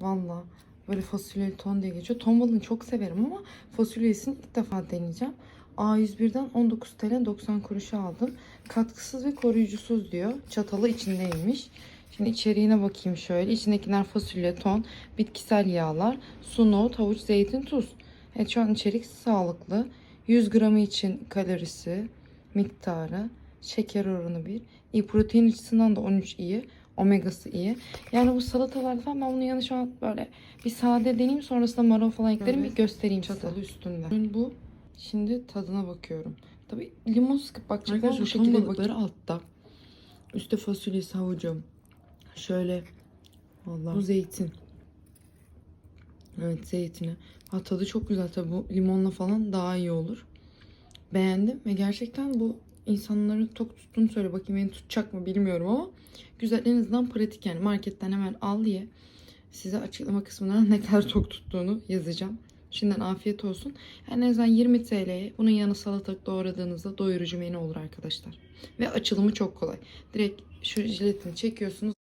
Valla böyle fasulyeli ton diye geçiyor. Ton balığını çok severim ama fasulyesini ilk defa deneyeceğim. A101'den 19 TL 90 kuruşa aldım. Katkısız ve koruyucusuz diyor. Çatalı içindeymiş. Şimdi içeriğine bakayım şöyle. İçindekiler fasulye, ton, bitkisel yağlar, su, nohut, havuç, zeytin, tuz. Evet şu an içerik sağlıklı. 100 gramı için kalorisi, miktarı, şeker oranı 1. İyi protein açısından da 13 iyi. Omegası iyi. Yani bu salatalarda falan ben bunun yanı şu an böyle bir sade deneyeyim sonrasında marul falan eklerim Evet. bir göstereyim Çatalı üstünde. Ürün bu. Şimdi tadına bakıyorum. Tabii limon sıkıp bakacağım ama bu şekilde balıkları altta. Üstte fasulyesi havucum. Şöyle Vallahi. bu zeytin. Evet zeytini. Ha, tadı çok güzel tabii bu limonla falan daha iyi olur. Beğendim ve gerçekten bu insanları tok tuttuğunu söyle. Bakayım beni tutacak mı bilmiyorum ama güzel en azından pratik yani marketten hemen al ye. Size açıklama kısmına ne kadar tok tuttuğunu yazacağım. Şimdiden afiyet olsun. Yani en azından 20 TL'ye bunun yanı salatalık doğradığınızda doyurucu menü olur arkadaşlar. Ve açılımı çok kolay. Direkt şu jiletini çekiyorsunuz.